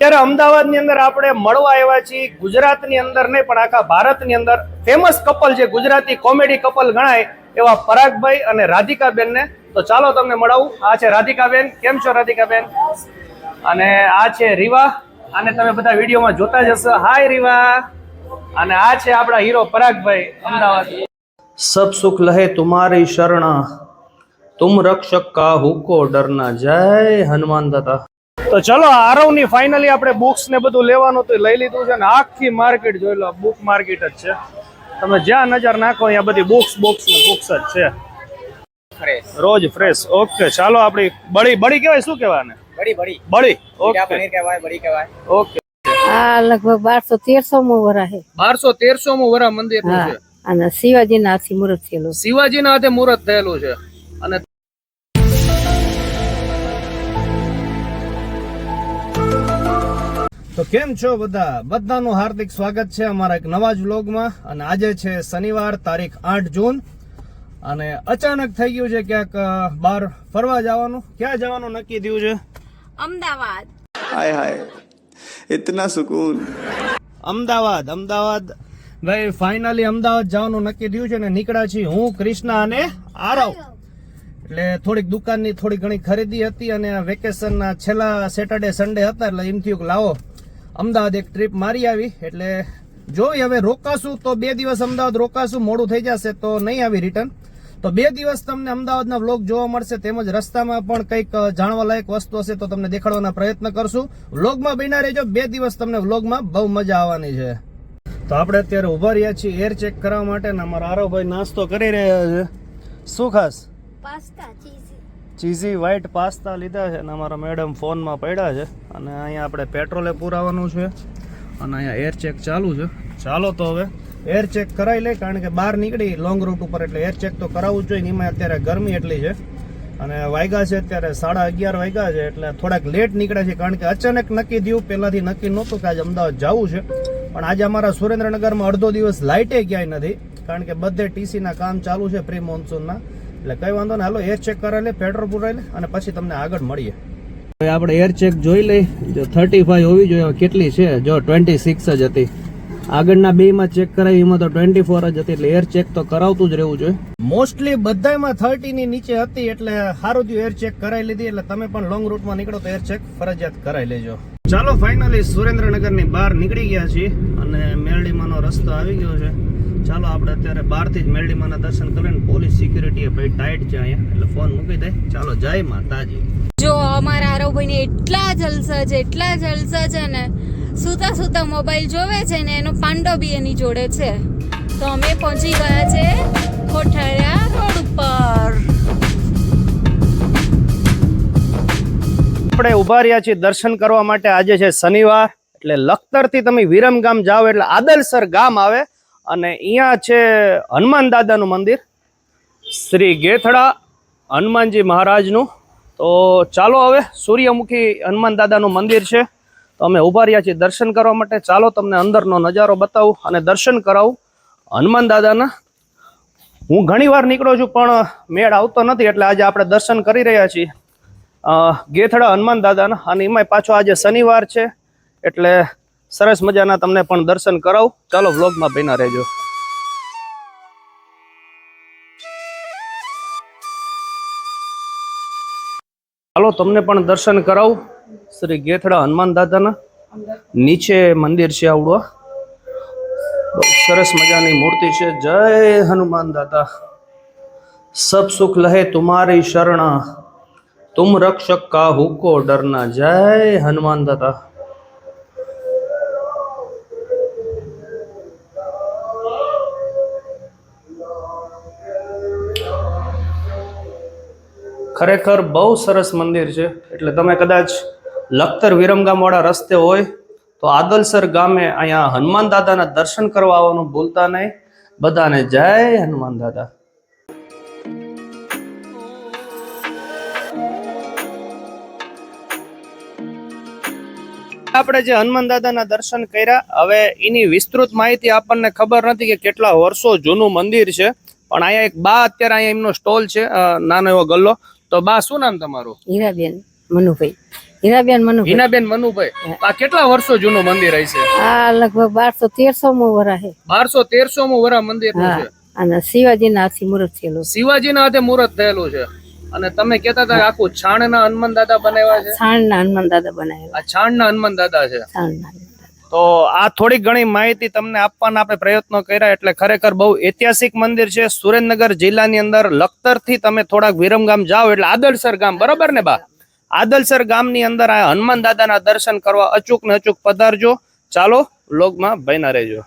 ત્યારે અમદાવાદની અંદર આપણે મળવા આવ્યા છીએ. ગુજરાતની અંદર નહીં, પણ આખા ભારતની અંદર ફેમસ કપલ છે ગુજરાતી કોમેડી કપલ ગણાય, એવા પરાગભાઈ અને રાધિકાબેન ને તો ચાલો તમને મળાવું. આ છે રાધિકાબેન. કેમ છો રાધિકાબેન? અને આ છે રીવા. આને તમે બધા વિડીયોમાં જોતા જશો હાય રીવા. અને આ છે આપણા હીરો પરાગભાઈ, અમદાવાદ. સબ સુખ લહે તુમારી શરણ. તુમ રક્ષક કા હુકો ડરના જય, હનુમાન દાદા. તો ચલો આરવની ફાઇનલી આપણે બુક્સ ને બધું લેવાનું તો લઈ લીધું છે ને આખી માર્કેટ જોઈ લો બુક માર્કેટ જ છે. તમે જ્યાં નજર નાખો અહીંયા બધી બુક્સ બુક્સ ને બુક્સ જ છે. રોજ ફ્રેશ ઓકે ચાલો આપણી બળી બળી કહેવાય શું કહેવાય ને બળી બળી. બળી ઓકે પનીર કહેવાય બળી કહેવાય. ઓકે આ લગભગ બારસો તેરસો મો વરા છે. બારસો તેરસો મુ વરા મંદિર છે. અને શિવાજી ના હાથે મુહૂર્ત થયેલું શિવાજીના હાથે મુહૂર્ત થયેલું છે. અને તો કેમ છો બધા? બધાનું હાર્દિક સ્વાગત છે અમારા એક નવા જ વ્લોગમાં. અને આજે છે શનિવાર તારીખ આઠ જૂન. અને અચાનક થઈ ગયું છે ક્યાંક બહાર ફરવા જવાનું. ક્યાં જવાનું નક્કી થયું છે? અમદાવાદ. હાય હાય. ઇતના સુકૂન. અમદાવાદ અમદાવાદ. ભાઈ ફાઇનલી અમદાવાદ જવાનું નક્કી થયું છે ને નીકળ્યા છીએ હું ક્રિષ્ના અને આરવ. એટલે થોડીક દુકાનની થોડી ઘણી ખરીદી હતી અને વેકેશનના છેલ્લા સેટરડે સન્ડે હતા એટલે એમ થયું લાવો. અમદાવાદ એક ટ્રીપ મારી આવી, એટલે જોઈ હવે રોકાશું તો બે દિવસ અમદાવાદ રોકાશું, મોડું થઈ જશે તો નહીં આવી રિટર્ન તો બે દિવસ તમને અમદાવાદના વ્લોગ જોવા મળશે, તેમજ રસ્તામાં પણ કંઈક જાણવા લાયક વસ્તુ હશે તો તમને દેખાડવાના પ્રયત્ન કરશું. વ્લોગમાં બિના રહેજો, બે દિવસ તમને વ્લોગમાં બહુ મજા આવવાની છે. તો આપણે અત્યારે ઊભા રહ્યા છીએ એર ચેક કરવા માટે ને અમારા આરવભાઈ નાસ્તો કરી રહ્યા છે. શું ખાસ? Pasta cheesy cheesy white pasta લીધા છે અને અમારા મેડમ ફોનમાં પડ્યા છે. અને અહીંયા આપણે પેટ્રોલે પુરાવાનું છે અને અહીંયા એર ચેક ચાલુ છે. ચાલો તો હવે એર ચેક કરાવી લે કારણ કે બહાર નીકળી લોંગ રૂટ ઉપર, એટલે એર ચેક તો કરાવવું જોઈએ ને એમાં અત્યારે ગરમી એટલી છે. અને વાગ્યા છે અત્યારે સાડા અગિયાર વાગ્યા છે, એટલે થોડાક લેટ નીકળ્યા છે કારણ કે અચાનક નક્કી થયું, પહેલાંથી નક્કી નહોતું કે આજે અમદાવાદ જવું છે. પણ આજે અમારા સુરેન્દ્રનગરમાં અડધો દિવસ લાઇટે ક્યાંય નથી, કારણ કે બધે ટીસીના કામ ચાલુ છે પ્રી મોન્સૂનના એટલે કઈ વાંધો ને હાલો એર ચેક કરાવી લે પેટ્રોલ પુરાવી લે અને પછી તમને આગળ મળીએ. આપણે એર ચેક જોઈ લઈ. જો થર્ટી ફાઈવ હોવી જોઈએ કેટલી છે? જો ટ્વેન્ટી સિક્સ જ હતી. આગળના બે માં ચેક કરાવી એમાં તો ટ્વેન્ટી ફોર જ હતી એટલે એર ચેક તો કરાવતું જ રહેવું જોઈએ. મોસ્ટલી બધામાં થર્ટી ની નીચે હતી એટલે સારું થયું એર ચેક કરાવી લીધી. એટલે તમે પણ લોંગ રૂટમાં નીકળો તો એર ચેક ફરજિયાત કરાવી લેજો. ચાલો ફાઇનલી સુરેન્દ્રનગરની બહાર નીકળી ગયા છીએ અને મેરડીમાંનો રસ્તો આવી ગયો છે. ચાલો આપણે અત્યારે બહારથી જ મેલડીમાના દર્શન કરીને પોલીસ સિક્યુરિટી ભાઈ ટાઈટ છે અહીંયા. એટલે ફોન મૂકી દે. ચાલો જય માતાજી. જો અમારા આરવભાઈને એટલા જલસા છે એટલા જલસા છે ને સુતા સુતા મોબાઈલ જોવે છે ને એનો પાંડો બી એની જોડે છે. તો અમે પહોંચી ગયા છે કોઠારિયા રોડ ઉપર. આપણે ઊભા રહ્યા છીએ દર્શન કરવા માટે. આજે છે શનિવાર એટલે લખતરથી તમે વિરમગામ જાઓ એટલે આદલસર ગામ આવે. અને અહીંયા છે હનુમાન દાદાનું મંદિર. શ્રી ગેથડા હનુમાનજી મહારાજનું. તો ચાલો હવે સૂર્યમુખી હનુમાન દાદાનું મંદિર છે. તો અમે ઊભા રહ્યા છીએ દર્શન કરવા માટે. ચાલો તમને અંદરનો નજારો બતાવું અને દર્શન કરાવું હનુમાન દાદાના. હું ઘણી વાર નીકળું છું, પણ મેળ આવતો નથી, એટલે આજે આપણે દર્શન કરી રહ્યા છીએ. ગેથડા હનુમાન દાદાના અને એમાંય પાછો આજે શનિવાર છે, એટલે સરસ મજાના તમને પણ દર્શન કરાવું. ચાલો વ્લોગમાં બહેના રહેજો. ચાલો તમને પણ દર્શન કરાવું. શ્રી ગેથડા હનુમાન દાદાના. નીચે મંદિર છે આવડવા સરસ મજાની મૂર્તિ છે. જય હનુમાન દાદા. સબ સુખ લહે તુમારી શરણા. તુમ રક્ષક કા હુકો ડરના. જય હનુમાન દાદા. ખરેખર બહુ સરસ મંદિર છે. એટલે તમે કદાચ લખતર વિરમગામ વાળા રસ્તે હોય, તો આદલસર ગામે અહીંયા હનુમાન દાદાના દર્શન કરવા આવવાનું ભૂલતા નહીં. બધાને જય હનુમાન દાદા. આપણે જે હનુમાન દાદાના દર્શન કર્યા, હવે એની વિસ્તૃત માહિતી આપણને ખબર નથી કે કેટલા વર્ષો જૂનું મંદિર છે. પણ અહીંયા એક બા અત્યારે અહીંયા એમનો સ્ટોલ છે નાનો એવો ગલ્લો. તો બા શું નામ તમારું? હીરાબેન મનુભાઈ. હીરાબેન મનુ હિનાબેન મનુભાઈ. આ કેટલા વર્ષો જૂનું મંદિર છે? આ લગભગ બારસો તેરસો માં વરા છે. બારસો તેરસો મુ વરા મંદિરનું છે. અને શિવાજી ના હાથી મુહૂર્ત થયેલું શિવાજી શિવાજીના હાથે મુહૂર્ત થયેલું છે. અને તમે કેતા હતા આખું આખું છાણના હનુમાન દાદા બનાવ્યા છે? છાણ ના હનુમાન દાદા બનાવેલા. આ છાણના હનુમાન દાદા છે. છાણ ના તો આ થોડી ઘણી માહિતી તમને આપવાના આપણે પ્રયત્નો કર્યા એટલે ખરેખર બહુ ઐતિહાસિક મંદિર છે. સુરેન્દ્રનગર જિલ્લાની અંદર લખતરથી તમે થોડાક વિરમગામ જાઓ એટલે આદલસર ગામ, બરાબર ને બા? આદલસર ગામની અંદર આ હનુમાન દાદાના દર્શન કરવા અચૂક ને અચૂક પધારજો. ચાલો લોગમાં બન્યા રહેજો.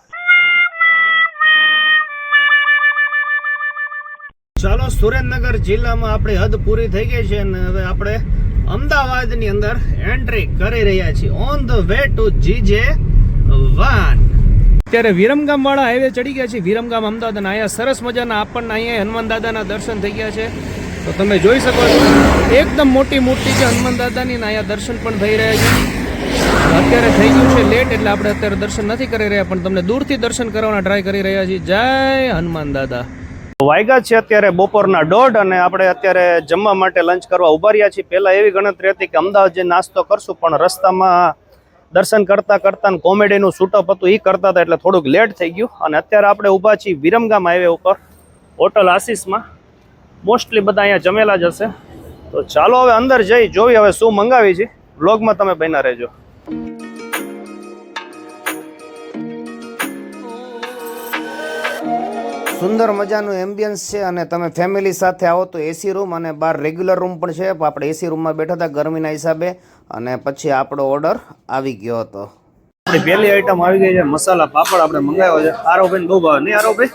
ચાલો, સુરેન્દ્રનગર જિલ્લામાં આપણી હદ પૂરી થઈ ગઈ છે અને હવે આપણે અમદાવાદની અંદર એન્ટ્રી કરી રહ્યા છીએ. On the way to GJ van અત્યારે વિરમગામ વાળા હાઈવે ચડી ગયા છે. વિરમગામ અમદાવાદ અને અહીંયા સરસ મજાના આપણને અહીંયા હનુમાન દાદાના દર્શન થઈ ગયા છે. તો તમે જોઈ શકો છો એકદમ મોટી મૂર્તિ છે હનુમાન દાદાની ને અહીંયા દર્શન પણ થઈ રહ્યા છે. અત્યારે થઈ ગયું છે લેટ એટલે આપણે અત્યારે દર્શન નથી કરી રહ્યા પણ તમને દૂરથી દર્શન કરવાના ટ્રાય કરી રહ્યા છીએ. જય હનુમાન દાદા. વાયગા છે અત્યારે બપોરના દોઢ અને આપણે અત્યારે જમવા માટે લંચ કરવા ઊભા રહ્યા છીએ. પહેલાં એવી ગણતરી હતી કે અમદાવાદ જે નાસ્તો કરશું પણ રસ્તામાં દર્શન કરતા કરતા કોમેડીનું શૂટઅપ હતું એ કરતા હતા એટલે થોડુંક લેટ થઈ ગયું. અને અત્યારે આપણે ઊભા છીએ વિરમગામ હાઈવે ઉપર, હોટલ આશીષમાં. મોસ્ટલી બધા અહીંયા જમેલા જ હશે. તો ચાલો હવે અંદર જઈ, જોઈ હવે શું મંગાવી છે. વ્લોગમાં તમે બન્યા રહેજો. સુંદર મજાનું એમ્બિયન્સ છે અને તમે ફેમિલી સાથે આવો તો એસી રૂમ અને બહાર રેગ્યુલર રૂમ પણ છે. પણ આપણે એસી રૂમમાં બેઠા હતા ગરમીના હિસાબે અને પછી આપણો ઓર્ડર આવી ગયો હતો. આપણી પહેલી આઈટમ આવી ગઈ છે, મસાલા પાપડ આપણે મંગાવ્યો છે. આરો ભાઈ બહુ ભાવે. નહીં આરો ભાઈ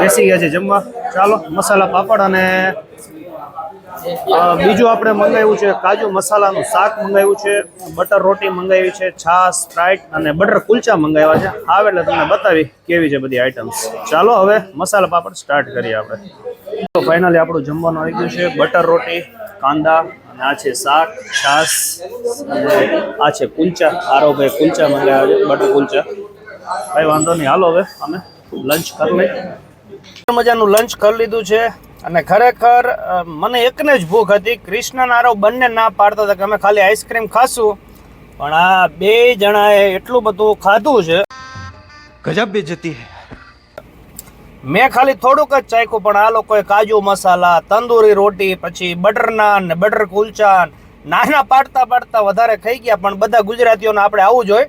બેસી ગયા છે જમવા. ચાલો, મસાલા પાપડ અને બીજું આપણે મંગાવ્યું છે કાજુ મસાલાનું શાક મંગાવ્યું છે, બટર રોટી મંગાવી છે છાસ સ્પ્રાઇટ અને બટર કુલચા મંગાવ્યા છે. આવે એટલે તમને બતાવી કેવી છે બધી આઈટમ્સ ચાલો હવે મસાલા પાપડ સ્ટાર્ટ કરીએ આપણે. તો ફાઇનલી આપણું જમવાનું આવી ગયું છે. બટર રોટી, કાંદા અને આ છે શાક અને આ છે કુલચા. આરોભાઈ કુલચા મંગાવ્યા છે, બટર કુલચા. કઈ વાંધો નહીં. હાલો હવે અમે લંચ કરી લઈએ. મજાનું લંચ કરી લીધું છે. અને ખરેખર મને એકને જ ભૂખ હતી. કૃષ્ણ નારવ બંને ના પાડતા હતા કે અમે ખાલી આઈસ્ક્રીમ ખાશું. પણ આ બે જણાએ એટલું બધું ખાધું છે. ગજબ બે જતી મેં ખાલી થોડુંક જ ચાખ્યું પણ આ લોકોએ કાજુ મસાલા તંદૂરી રોટી પછી બટર નાન ને બટર કુલચા નાના પાડતા પાડતા વધારે ખાઈ ગયા પણ બધા ગુજરાતીઓને આપણે આવું જોઈએ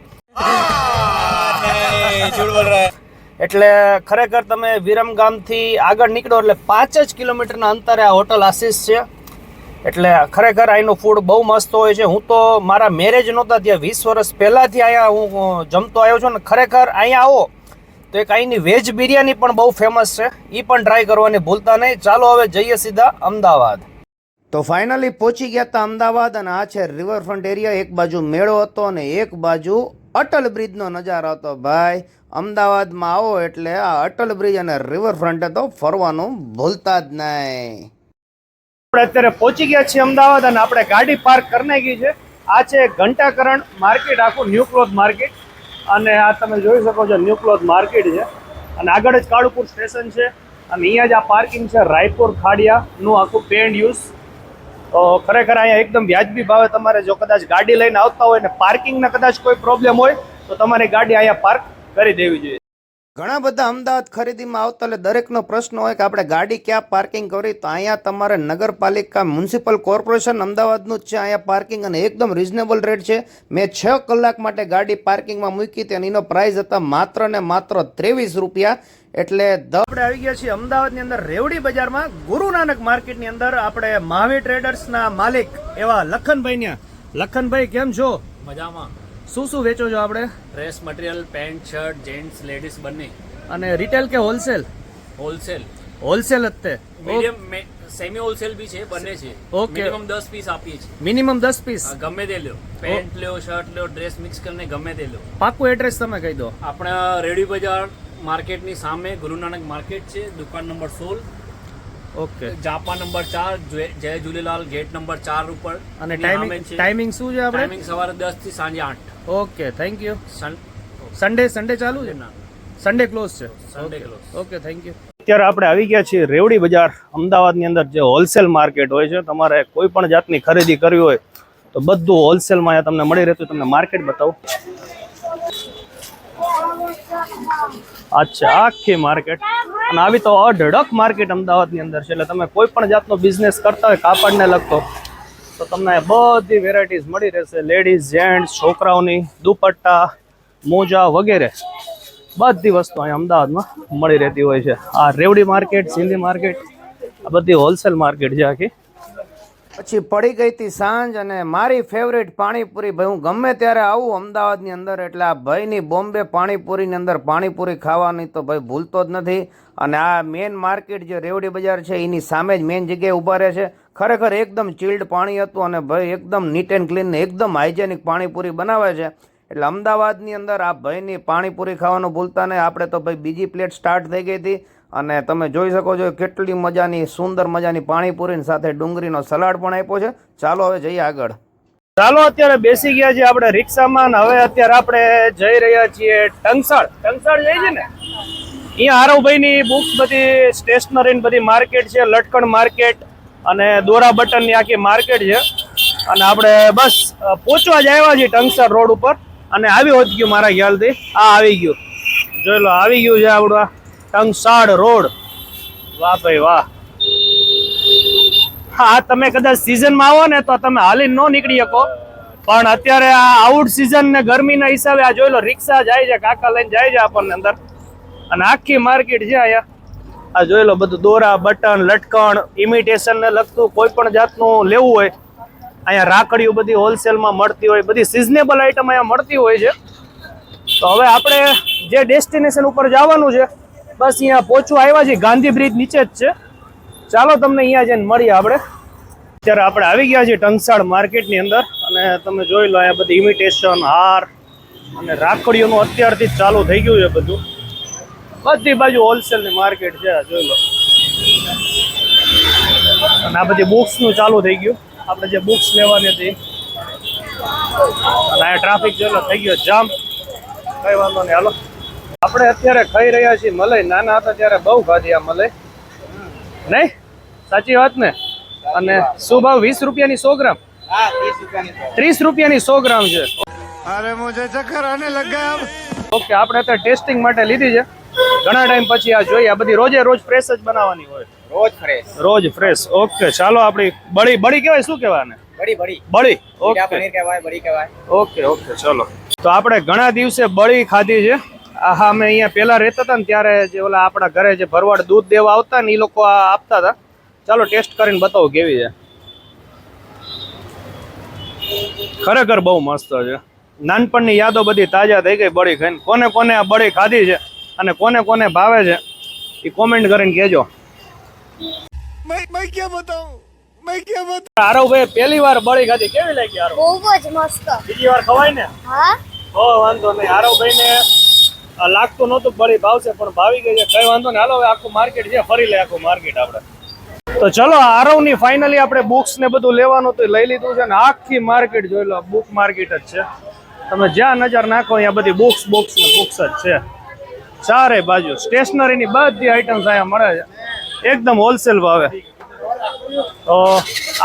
એટલે ખરેખર તમે વિરમગામથી આગળ નીકળો એટલે પાંચ જ કિલોમીટરના અંતરે આ હોટલ આશીષ છે. એટલે ખરેખર અહીંનું ફૂડ બહુ મસ્ત હોય છે. હું તો મારા મેરેજ નહોતા ત્યાં વીસ વર્ષ પહેલાંથી અહીંયા હું જમતો આવ્યો છું ને ખરેખર અહીંયા આવો તો એક અહીંની વેજ બિરયાની પણ બહુ ફેમસ છે. એ પણ ટ્રાય કરવાની ભૂલતા નહીં. ચાલો હવે જઈએ સીધા અમદાવાદ. તો ફાઇનલી પહોંચી ગયા હતા અમદાવાદ અને આ છે રિવરફ્રન્ટ એરિયા એક બાજુ મેળો હતો અને એક બાજુ અટલ બ્રિજનો નજારો હતો. ભાઈ અમદાવાદમાં આવો એટલે આ અટલ બ્રિજ અને રિવરફ્રન્ટે તો ફરવાનું ભૂલતા જ નહીં. આપણે અત્યારે પહોંચી ગયા છીએ અમદાવાદ અને આપણે ગાડી પાર્ક કરી નાખી છે. આ છે ઘંટાકરણ માર્કેટ, આખું ન્યૂ ક્લોથ માર્કેટ. અને આ તમે જોઈ શકો છો ન્યૂ ક્લોથ માર્કેટ છે. અને આગળ જ કાળુપુર સ્ટેશન છે. અને અહીંયા જ આ પાર્કિંગ છે રાયપુર ખાડિયાનું આખું પેન્ડ યુઝ તો ખરેખર અહીંયા એકદમ વ્યાજબી ભાવે તમારે જો કદાચ ગાડી લઈને આવતા હોય ને પાર્કિંગના કદાચ કોઈ પ્રોબ્લેમ હોય, તો તમારી ગાડી અહીંયા પાર્ક કરી દેવી જોઈએ. ઘણા બધા અમદાવાદ ખરીદીમાં આવતા એટલે દરેકનો પ્રશ્ન હોય કે આપણે ગાડી ક્યાં પાર્કિંગ કરી? તો અહીંયા તમારે નગરપાલિકા મ્યુનિસિપલ કોર્પોરેશન અમદાવાદનું જ છે. અહીંયા પાર્કિંગ અને એકદમ રિઝનેબલ રેટ છે. મેં છ કલાક માટે ગાડી પાર્કિંગમાં મૂકી હતી અને એનો પ્રાઇસ હતા માત્ર ને માત્ર ત્રેવીસ રૂપિયા. એટલે આપણે આવી ગયા છીએ અમદાવાદની અંદર રેવડી બજારમાં. ગુરુ નાનક માર્કેટની અંદર આપણે મહાવીર ટ્રેડર્સના માલિક એવા લખનભાઈ લખનભાઈ કેમ છો? મજામાં. શું શું વેચો છો આપણે? Dress material pant shirt gents ladies બંને. અને રિટેલ કે હોલસેલ હોલસેલ હોલસેલ જ તે. મીડિયમ સેમી હોલસેલ બી છે બંને છે. ઓકે મિનિમમ 10 પીસ આપીએ છીએ. મિનિમમ દસ પીસ ગમે તે લ્યો. પેન્ટ લ્યો શર્ટ લ્યો ડ્રેસ મિક્સ કરીને ગમે તે લ્યો. પાકું એડ્રેસ તમે કહી દો. આપણા રેડી બજાર માર્કેટની સામે ગુરુ નાનક માર્કેટ છે દુકાન નંબર સોળ. ઓકે જાપા નંબર ચાર જય જય ઝૂલેલાલ ગેટ નંબર ચાર ઉપર. અને ટાઈમિંગ ટાઈમિંગ શું છે આપણે? ટાઈમિંગ સવારે દસથી સાંજે આઠ. Okay thank you sun Sunday Sunday ચાલુ છે? ના. સન્ડે ક્લોઝ છે? Sunday close okay thank you અત્યારે આપણે આવી ગયા છીએ રેવડી બજાર. અમદાવાદની અંદર જે હોલસેલ માર્કેટ હોય છે તમારે કોઈ પણ જાતની ખરીદી કરવી હોય તો બધું હોલસેલમાં અહીંયા તમને મળી રહેતું. તમને માર્કેટ બતાવું. અચ્છા આખી માર્કેટ અને આવી તો અઢળક માર્કેટ અમદાવાદની અંદર છે એટલે તમે કોઈ પણ જાતનો બિઝનેસ કરતા હોય કાપડને લગતો. તો તમને બધી વેરાયટીઝ મળી રહેશે. લેડીઝ જેન્ટ્સ છોકરાઓની દુપટ્ટા, મોજા વગેરે બધી વસ્તુ અહીંયા અમદાવાદમાં મળી રહેતી હોય છે. આ રેવડી માર્કેટ, સિંધી માર્કેટ, આ બધી હોલસેલ માર્કેટ છે આખી. પછી પડી ગઈ હતી સાંજ અને મારી ફેવરેટ પાણીપુરી. ભાઈ, હું ગમે ત્યારે આવું અમદાવાદની અંદર, એટલે આ ભાઈની બોમ્બે પાણીપુરીની અંદર પાણીપુરી ખાવાની તો ભાઈ ભૂલતો જ નથી. અને આ મેન માર્કેટ જે રેવડી બજાર છે, એની સામે જ મેન જગ્યાએ ઊભા રહે છે. ખરેખર એકદમ ચિલ્ડ પાણી હતું અને ભાઈ એકદમ નીટ એન્ડ ક્લીન એકદમ હાઇજેનિક પાણીપુરી બનાવે છે. એટલે અમદાવાદની અંદર આ ભાઈની પાણીપુરી ખાવાનું ભૂલતા નહીં. આપણે તો ભાઈ બીજી પ્લેટ સ્ટાર્ટ થઈ ગઈ હતી અને તમે જોઈ શકો છો કેટલી મજાની, સુંદર મજાની પાણીપુરીની સાથે ડુંગળીનો સલાડ પણ આપ્યો છે. ચાલો હવે જઈએ આગળ. ચાલો અત્યારે બેસી ગયા છીએ આપણે રિક્ષામાં ને હવે અત્યારે આપણે જઈ રહ્યા છીએ ટંગસળ. ટંકસાળ જઈએ છે ને? અહીંયા આરવભાઈની બુક્સ બધી સ્ટેશનરી બધી માર્કેટ છે, લટકણ માર્કેટ અને દોરા બટનની આખી માર્કેટ છે. અને આપણે બસ પહોંચવા જ આવ્યા છીએ ટંગસર રોડ ઉપર. અને આવી હોત ગયું મારા ખ્યાલથી. આ આવી ગયું. જોઈ લો, આવી ગયું છે આપણું આ ટંકસાળ રોડ. વાહ ભાઈ વાહ. હા, તમે કદાચ સિઝનમાં આવો ને તો તમે હાલી ન નીકળી શકો. પણ અત્યારે આ આઉટ સિઝન ને ગરમીના હિસાબે આ જોઈ લો, રિક્ષા જાય છે, કાકા લઈને જાય છે આપણને અંદર. અને આખી માર્કેટ છે અહીંયા. આ જોઈ લો બધું દોરા, બટન, લટકણ ઇમિટેશન ને લગતું કોઈ પણ જાતનું લેવું હોય, અહીંયા રાખડીઓ બધી હોલસેલમાં મળતી હોય, બધી સિઝનેબલ આઈટમ અહીંયા મળતી હોય છે. તો હવે આપણે જે ડેસ્ટિનેશન ઉપર જવાનું છે, બસ અહીંયા પહોંચવા આવ્યા છીએ. ગાંધી બ્રિજ નીચે જ છે. ચાલો તમને અહીંયા જઈને મળીએ આપણે. અત્યારે આપણે આવી ગયા છીએ ટંકસાળ માર્કેટની અંદર અને તમે જોઈ લો અહીંયા બધી ઇમિટેશન હાર અને રાખડીઓનું અત્યારથી જ ચાલુ થઈ ગયું છે બધું. બધી બાજુ હોલસેલની માર્કેટ છે જોઈ લો. અને આ બધી બુક્સનું ચાલુ થઈ ગયું. આપણે જે બુક્સ લેવાની હતી અને આ ટ્રાફિક જોઈ લો થઈ ગયો જામ. કઈ વાંધો નહીં હાલો. આપણે અત્યારે ખાઈ રહ્યા છીએ મલાઈ. નાના હતા ત્યારે બહુ ખાધી આ મલાઈ. નહીં? સાચી વાત ને? અને શું ભાવ? વીસ રૂપિયાની સો ગ્રામ? ત્રીસ રૂપિયાની સો ગ્રામ છે. ઓકે આપણે અત્યારે ટેસ્ટિંગ માટે લીધી છે. ઘણા ટાઈમ પછી આ જોઈએ. આ બધી રોજે રોજ ફ્રેશ જ બનાવવાની હોય. રોજ ફ્રેશ રોજ ફ્રેશ ઓકે ચાલો આપણી બળી. બળી કહેવાય? શું કહેવાય ને બળી બળી. બળી. ઓકે કહેવાય બળી કહેવાય. ઓકે ઓકે ચલો. તો આપણે ઘણા દિવસે બળી ખાધી છે. આ હા અમે અહીંયા પહેલા રહેતા હતા ને ત્યારે જે ઓલા આપણા ઘરે જે ભરવાડ દૂધ દેવા આવતા ને એ લોકો આ આપતા હતા. ચાલો ટેસ્ટ કરીને બતાવો કેવી છે. ખરેખર બહુ મસ્ત છે. નાનપણની યાદો બધી તાજા થઈ ગઈ બળી ખાઈને. કોને કોને આ બળી ખાધી છે? અને કોને કોને ભાવે છે એ કોમેન્ટ કરીને કહેજો. આરવભાઈ પહેલી વાર બળી ખાધી. કેવી લાગી બીજી વાર ખવાય ને? હા? વાંધો નહીં. આરવભાઈ ને લાગતું નતું બળી ભાવશે પણ ભાવી ગઈ છે. કઈ વાંધો નહીં. હાલો આખું માર્કેટ છે. ફરી લે આખું માર્કેટ આપણે. તો ચલો આરવની ફાઇનલી આપણે બુક્સ ને બધું લેવાનું હતું લઈ લીધું છે ને આખી માર્કેટ જોઈ લો. બુક માર્કેટ જ છે. તમે જ્યાં નજર નાખો અહીંયા બધી બુક્સ બુક્સ ને બુક્સ જ છે. ચારે બાજુ. સ્ટેશનરીની બધી આઇટમ્સ અહીંયા મળે છે. એકદમ હોલસેલ ભાવે. તો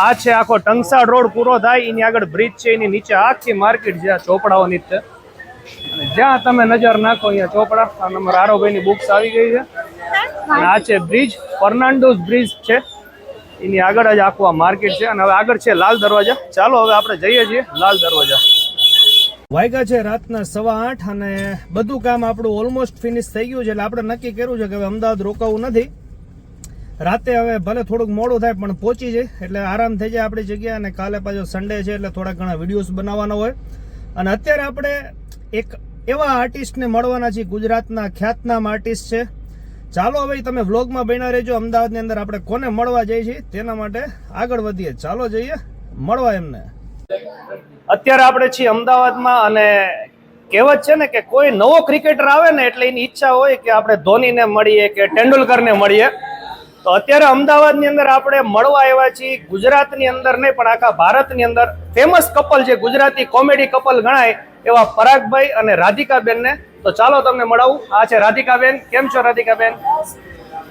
આ છે આખો ટંકસાળ રોડ પૂરો થાય. એની આગળ બ્રિજ છે, એની નીચે આખી માર્કેટ છે, આ ચોપડાઓની જ છે. અને જ્યાં તમે નજર નાખો અહીંયા ચોપડા નંબર આરોભાઈની બુક્સ આવી ગઈ છે. અને આ છે બ્રિજ ફર્નાન્ડોઝ બ્રિજ છે. એની આગળ જ આખું આ માર્કેટ છે. અને હવે આગળ છે લાલ દરવાજા. ચાલો હવે આપણે જઈએ છીએ લાલ દરવાજા. વાગ્યા છે રાતના સવા આઠ અને બધું કામ આપણું ઓલમોસ્ટ ફિનિશ થઈ ગયું છે એટલે આપણે નક્કી કર્યું છે કે હવે અમદાવાદ રોકાવું નથી. રાતે હવે ભલે થોડુંક મોડું થાય પણ પહોંચી જાય એટલે આરામ થઈ જાય આપણી જગ્યા અને કાલે પાછો સન્ડે છે એટલે થોડા ઘણા વિડીયોઝ બનાવવાના હોય. અને અત્યારે આપણે એક એવા આર્ટિસ્ટને મળવાના છીએ, ગુજરાતના ખ્યાતનામ આર્ટિસ્ટ છે. ચાલો હવે તમે વ્લોગમાં બન્યા રહેજો. અમદાવાદની અંદર આપણે કોને મળવા જઈએ છીએ તેના માટે આગળ વધીએ. ચાલો જઈએ. મળવા એમને. અત્યારે આપણે છીએ અમદાવાદમાં અને કહેવત છે ને કે કોઈ નવો ક્રિકેટર આવે ને એટલે એની ઈચ્છા હોય કે આપણે ધોનીને મળીએ કે તેંડુલકરને મળીએ. તો અત્યારે અમદાવાદની અંદર આપણે મળવા આવ્યા છીએ. ગુજરાતની અંદર નહીં, પણ આખા ભારતની અંદર ફેમસ કપલ જે ગુજરાતી કોમેડી કપલ ગણાય એવા પરાગભાઈ અને રાધિકાબેનને. તો ચાલો તમને મળાવું. આ છે રાધિકાબેન. કેમ છો રાધિકાબેન?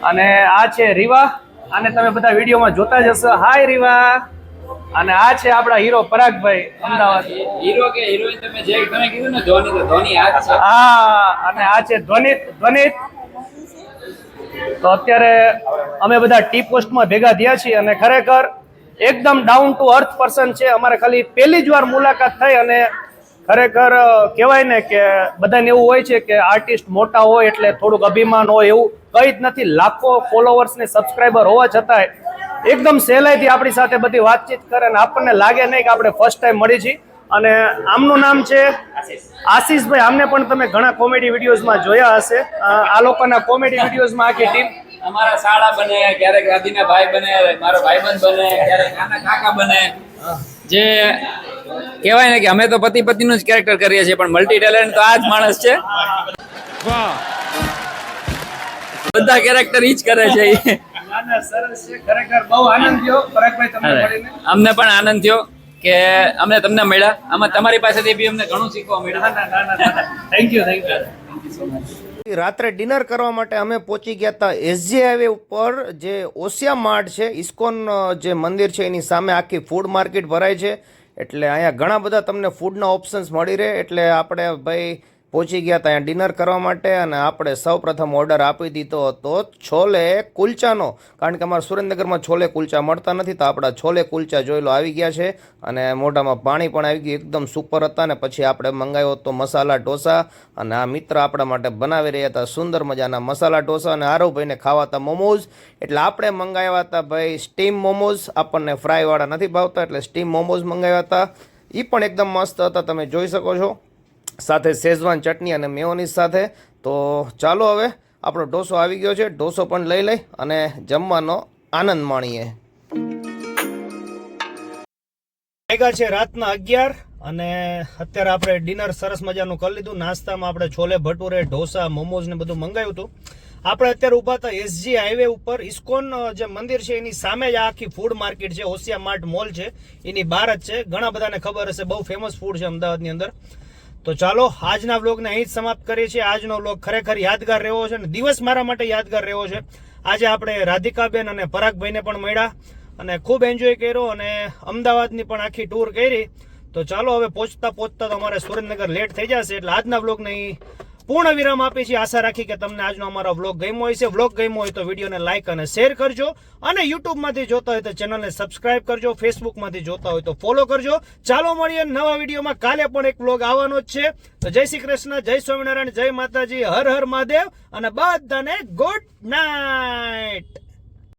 અને આ છે રીવા. આને તમે બધા વિડીયોમાં જોતા જ હશો. હાય રીવા. અને આ છે આપણા હીરો પરાગભાઈ અમદાવાદ. હીરો કે હિરોઈન તમે જે તમે કીધું ને ધોની તો ધોની આ છે. હા અને આ છે ધ્વનિત ધ્વનિત. તો અત્યારે અમે બધા ટી પોસ્ટમાં ભેગા થયા છીએ અને ખરેખર એકદમ ડાઉન ટુ અર્થ પર્સન છે. અમારે ખાલી પહેલી જ વાર મુલાકાત થઈ અને ખરેખર કહેવાય ને કે બધાને એવું હોય છે કે આર્ટિસ્ટ મોટા હોય એટલે થોડુંક અભિમાન હોય એવું કંઈ જ નથી. લાખો ફોલોવર્સ ને સબસ્ક્રાઈબર હોવા છતાંય એકદમ સહેલાઈથી આપણી સાથે બધી વાતચીત કરે અને આપણને લાગે નહીં કે આપણે ફર્સ્ટ ટાઈમ મળી છીએ. અને આમનું નામ છે આશીષભાઈ. આમને પણ તમે ઘણા કોમેડી વિડીયોઝમાં જોયા હશે. આ લોકોના કોમેડી વિડીયોઝમાં આખી ટીમ અમારા શાળા બને ક્યારેક દાદીના ભાઈ બને મારો ભાઈબંધ બને ક્યારેક નાના કાકા બને. જે કહેવાય ને કે અમે તો પતિ પતિનું જ કેરેક્ટર કરીએ છીએ પણ મલ્ટી ટેલેન્ટ તો આ જ માણસ છે. બધા કેરેક્ટર ઈ જ કરે છે. ઈ. સરસ છે ખરેખર બહુ આનંદ થયો. પરાગભાઈ તમને મળીને. અમને પણ આનંદ થયો કે અમને તમને મળ્યા. આમાં તમારી પાસેથી બી અમને ઘણું શીખવા મળ્યું. થેન્ક યુ થેન્ક યુ રાત્રે ડિનર કરવા માટે અમે પહોંચી ગયા હતા એસજી હાઈવે ઉપર જે ઓસિયા માર્ટ છે ઇસ્કોન જે મંદિર છે એની સામે આખી ફૂડ માર્કેટ ભરાય છે. એટલે અહીંયા ઘણા બધા તમને ફૂડના ઓપ્શન્સ મળી રહે. એટલે આપણે ભાઈ પહોંચી ગયા અહીંયા ડિનર કરવા માટે અને આપણે સૌ પ્રથમ ઓર્ડર આપી દીધો હતો છોલે કુલચાનો. કારણ કે અમારા સુરેન્દ્રનગરમાં છોલે કુલચા મળતા નથી, તો આપણા છોલે કુલચા જોઈ લો, આવી ગયા છે. અને મોઢામાં પાણી પણ આવી ગયું, એકદમ સુપર હતા. ને પછી આપણે મંગાવ્યો હતો મસાલા ઢોસા. અને આ મિત્ર આપણા માટે બનાવી રહ્યા હતા સુંદર મજાના મસાલા ઢોસા. અને આરવભાઈને ખાવા હતા મોમોઝ. એટલે આપણે મંગાવ્યા હતા ભાઈ સ્ટીમ મોમોઝ. આપણને ફ્રાયવાળા નથી ભાવતા, એટલે સ્ટીમ મોમોઝ મંગાવ્યા હતા. એ પણ એકદમ મસ્ત હતા, તમે જોઈ શકો છો. સાથે શેઝવાન ચટણી અને મેયોનીઝ સાથે. તો ચાલો હવે આપણો ઢોસો આવી ગયો છે. ઢોસો પણ લઈ લઈ અને જમવાનો આનંદ માણીએ. વાગ્યા છે રાતના અગિયાર અને અત્યારે આપણે ડિનર સરસ મજાનું કરી લીધું. નાસ્તામાં આપણે છોલે ભટુરે, ઢોસા, મોમોઝ ને બધું મંગાવ્યું હતું. આપણે અત્યારે ઊભા હતા એસજી હાઈવે ઉપર. ઇસ્કોન જે મંદિર છે એની સામે જ આખી ફૂડ માર્કેટ છે. ઓસિયા માર્ટ મોલ છે. એની બહાર જ છે. ઘણા બધાને ખબર હશે, બહુ ફેમસ ફૂડ છે અમદાવાદની અંદર. તો ચાલો, આજના વ્લોગને અહીં જ સમાપ્ત કરીએ છીએ. આજનો વ્લોગ ખરેખર યાદગાર રહ્યો છે અને દિવસ મારા માટે યાદગાર રહ્યો છે. આજે આપણે રાધિકાબેન અને પરાગભાઈને પણ મળ્યા અને ખૂબ એન્જોય કર્યો અને અમદાવાદની પણ આખી ટૂર કરી. તો ચાલો, હવે પહોંચતા પહોંચતા તો અમારે સુરેન્દ્રનગર લેટ થઈ જશે એટલે આજના વ્લોગને અહીં પૂર્ણ વિરામ આપી છીએ આશા રાખી કે તમને આજનો અમારો વ્લોગ ગમ્યો હોય છે વ્લોગ ગમ્યો હોય તો વિડીયોને લાઇક અને શેર કરજો અને યુટ્યુબમાંથી જોતા હોય તો ચેનલને સબસ્ક્રાઇબ કરજો. ફેસબુકમાંથી જોતા હોય તો ફોલો કરજો. ચાલો મળીએ નવા વિડીયોમાં કાલે પણ એક વ્લોગ આવવાનો જ છે. તો જય શ્રી કૃષ્ણ, જય સ્વામિનારાયણ, જય માતાજી, હર હર મહાદેવ અને બધાને ગુડ નાઇટ